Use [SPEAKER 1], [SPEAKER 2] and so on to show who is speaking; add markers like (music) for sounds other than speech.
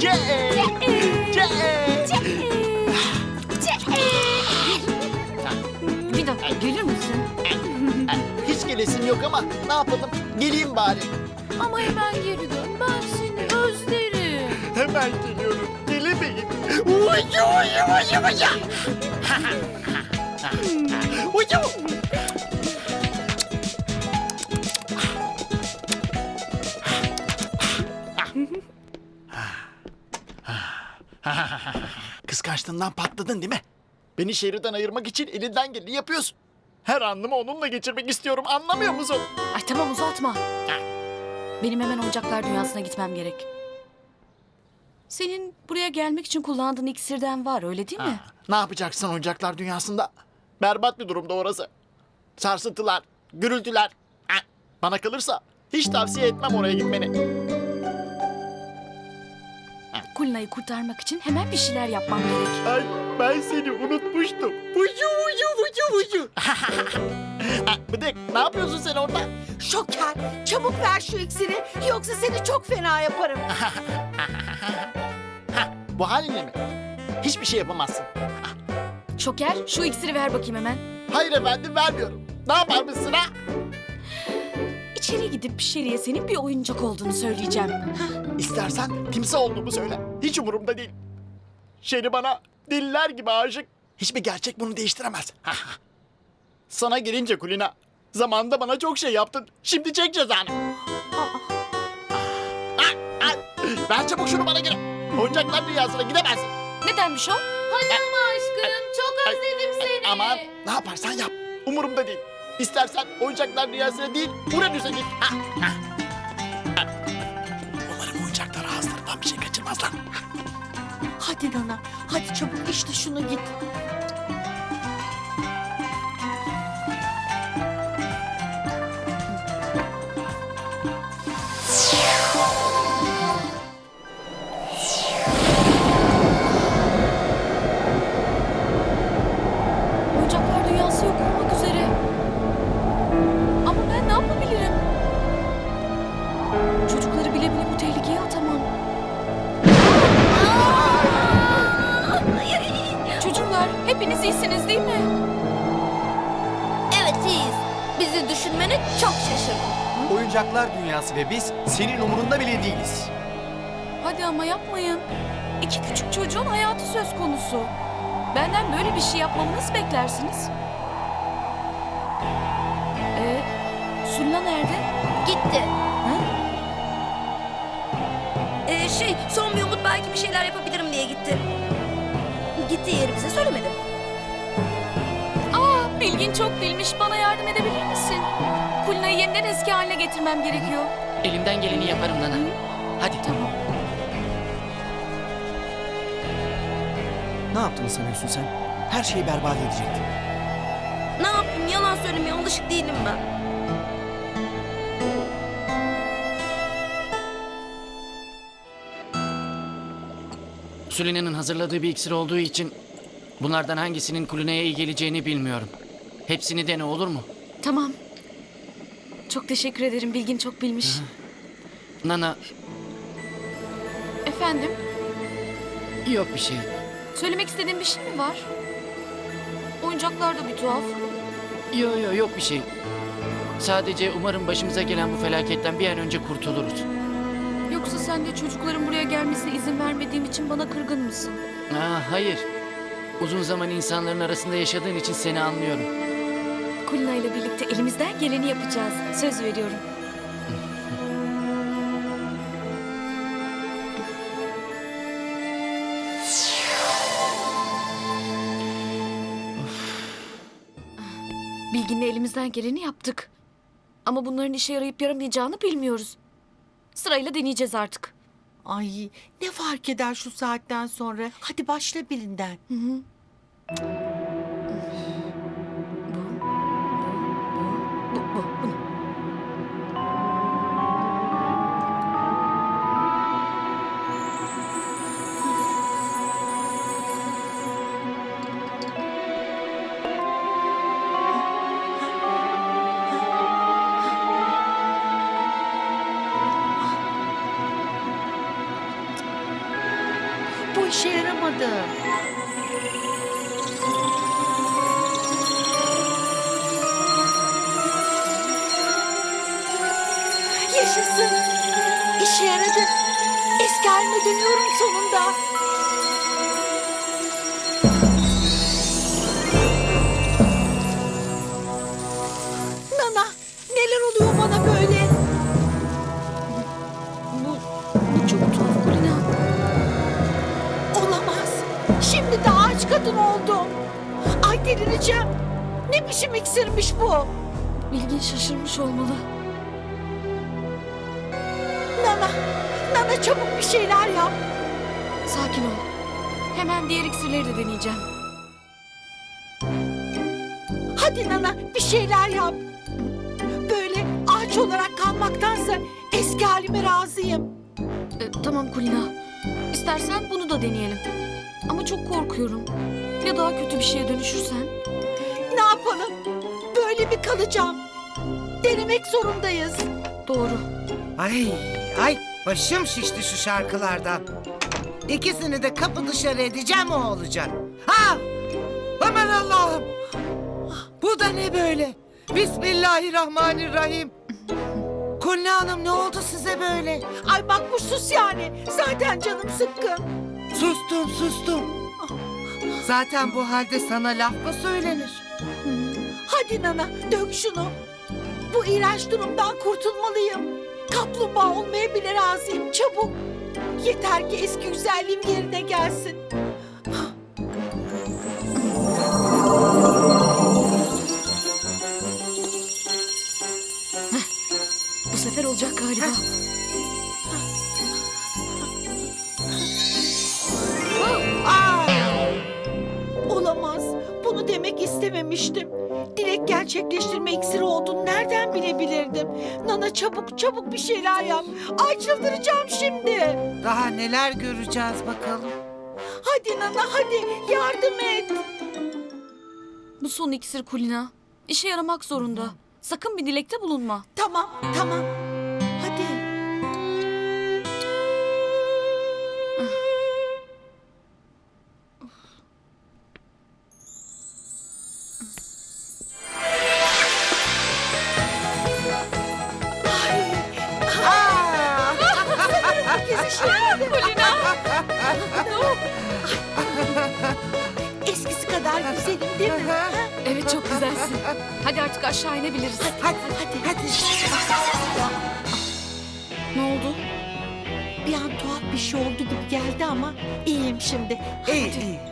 [SPEAKER 1] C, C, C.
[SPEAKER 2] Bir dakika gelir misin?
[SPEAKER 1] Hiç gelesim yok ama ne yapalım? Geleyim bari.
[SPEAKER 2] Ama hemen geri dön. Ben seni özlerim.
[SPEAKER 1] Hemen geliyorum. Gelemeyin. Uyu uyu uyu uyu. Uyu. Kıskançlığından patladın değil mi? Beni şehirden ayırmak için elinden geleni yapıyorsun. Her anımı onunla geçirmek istiyorum anlamıyor musun?
[SPEAKER 2] Ay tamam uzatma. Benim hemen oyuncaklar dünyasına gitmem gerek. Senin buraya gelmek için kullandığın iksirden var öyle değil mi?
[SPEAKER 1] Ha, ne yapacaksın oyuncaklar dünyasında? Berbat bir durumda orası. Sarsıntılar, gürültüler. Ha, Bana kalırsa hiç tavsiye etmem oraya gitmeni.
[SPEAKER 2] Kulina'yı kurtarmak için hemen bir şeyler yapmam gerek.
[SPEAKER 1] Ay ben seni unutmuştum. Vucu vucu vucu vucu. (laughs) Ha, Bıdık ne yapıyorsun sen orada?
[SPEAKER 3] Şoker çabuk ver şu iksiri yoksa seni çok fena yaparım. (laughs)
[SPEAKER 1] Bu halinle mi? Hiçbir şey yapamazsın.
[SPEAKER 2] Şoker şu iksiri ver bakayım hemen.
[SPEAKER 1] Hayır efendim vermiyorum. Ne yapar mısın ha?
[SPEAKER 2] İçeri gidip Şeriye senin bir oyuncak olduğunu söyleyeceğim.
[SPEAKER 1] İstersen timsah olduğumu söyle. Hiç umurumda değil. Şeri bana deliler gibi aşık. Hiçbir gerçek bunu değiştiremez. Sana gelince Kulina, zamanında bana çok şey yaptın. Şimdi çek cezanı. Ah, ah. Ver çabuk şunu bana geri. Oyuncaklar dünyasına gidemezsin.
[SPEAKER 2] Nedenmiş o?
[SPEAKER 4] aşkım çok özledim seni.
[SPEAKER 1] Aman ne yaparsan yap. Umurumda değil. İstersen oyuncaklar dünyasına değil, Uranüs'e git. Ah, ah. Kaçırmazlar.
[SPEAKER 3] Hadi Nana hadi çabuk işte şunu git.
[SPEAKER 2] Hepiniz iyisiniz değil mi?
[SPEAKER 4] Evet iyiyiz. Bizi düşünmene çok şaşırdım.
[SPEAKER 5] Oyuncaklar dünyası ve biz senin umurunda bile değiliz.
[SPEAKER 2] Hadi ama yapmayın. İki küçük çocuğun hayatı söz konusu. Benden böyle bir şey yapmamı nasıl beklersiniz? Ee, Sulla nerede?
[SPEAKER 4] Gitti.
[SPEAKER 2] Ha?
[SPEAKER 4] Ee, şey son bir umut belki bir şeyler yapabilirim diye gitti. Gittiği yeri bize söylemedi.
[SPEAKER 2] Bilgin çok bilmiş. Bana yardım edebilir misin? Kulina'yı yeniden eski haline getirmem gerekiyor.
[SPEAKER 6] Elimden geleni yaparım Nana. Hadi.
[SPEAKER 2] Tamam.
[SPEAKER 5] Ne yaptığını sanıyorsun sen? Her şeyi berbat edecektin.
[SPEAKER 4] Ne yapayım yalan söylemeye alışık değilim ben.
[SPEAKER 6] Sulina'nın hazırladığı bir iksir olduğu için bunlardan hangisinin Kulina'ya iyi geleceğini bilmiyorum. Hepsini dene olur mu?
[SPEAKER 2] Tamam. Çok teşekkür ederim. Bilgin çok bilmiş.
[SPEAKER 6] Nana
[SPEAKER 2] Efendim,
[SPEAKER 6] yok bir şey.
[SPEAKER 2] söylemek istediğin bir şey mi var? Oyuncaklar da bir tuhaf.
[SPEAKER 6] Yok yok yok bir şey. Sadece umarım başımıza gelen bu felaketten bir an önce kurtuluruz.
[SPEAKER 2] Yoksa sen de çocukların buraya gelmesine izin vermediğim için bana kırgın mısın?
[SPEAKER 6] Aa, hayır. Uzun zaman insanların arasında yaşadığın için seni anlıyorum.
[SPEAKER 2] Kulina ile birlikte elimizden geleni yapacağız. Söz veriyorum. Bilginle elimizden geleni yaptık. Ama bunların işe yarayıp yaramayacağını bilmiyoruz. Sırayla deneyeceğiz artık.
[SPEAKER 3] Ay ne fark eder şu saatten sonra? Hadi başla birinden.
[SPEAKER 2] Hı hı.
[SPEAKER 3] İşe yaramadı. Yaşasın. İşe yaradı. Eski halime dönüyorum sonunda. Kadın oldum. Ay delireceğim. Ne biçim iksirmiş bu?
[SPEAKER 2] Bilgin şaşırmış olmalı.
[SPEAKER 3] Nana, Nana çabuk bir şeyler yap.
[SPEAKER 2] Sakin ol. Hemen diğer iksirleri de deneyeceğim.
[SPEAKER 3] Hadi Nana bir şeyler yap. Böyle ağaç olarak kalmaktansa eski halime razıyım.
[SPEAKER 2] E, tamam Kulina. İstersen bunu da deneyelim. Ama çok korkuyorum. Ya daha kötü bir şeye dönüşürsen?
[SPEAKER 3] Ne yapalım? Böyle mi kalacağım? Denemek zorundayız.
[SPEAKER 2] Doğru.
[SPEAKER 7] Ay ay başım şişti şu şarkılardan. İkisini de kapı dışarı edeceğim o olacak. Ha! Aman Allah'ım! Bu da ne böyle? Bismillahirrahmanirrahim. Kulina Hanım ne oldu size böyle?
[SPEAKER 3] Ay Makbuş sus yani. Zaten canım sıkkın.
[SPEAKER 7] Sustum sustum. Zaten bu halde sana laf mı söylenir?
[SPEAKER 3] Hadi Nana dök şunu. Bu iğrenç durumdan kurtulmalıyım. Kaplumbağa olmaya bile razıyım çabuk. Yeter ki eski güzelliğim yerine gelsin. Demek istememiştim. Dilek gerçekleştirme iksiri olduğunu nereden bilebilirdim? Nana çabuk çabuk bir şeyler yap. Ay çıldıracağım şimdi.
[SPEAKER 7] Daha neler göreceğiz bakalım.
[SPEAKER 3] Hadi Nana hadi yardım et.
[SPEAKER 2] Bu son iksir Kulina. İşe yaramak zorunda. Sakın bir dilekte bulunma.
[SPEAKER 3] Tamam tamam.
[SPEAKER 2] Güzelsin. Hadi artık aşağı inebiliriz.
[SPEAKER 7] Hadi hadi hadi.
[SPEAKER 2] Ne oldu?
[SPEAKER 3] Bir an tuhaf bir şey oldu gibi geldi ama iyiyim şimdi.
[SPEAKER 7] İyi iyi.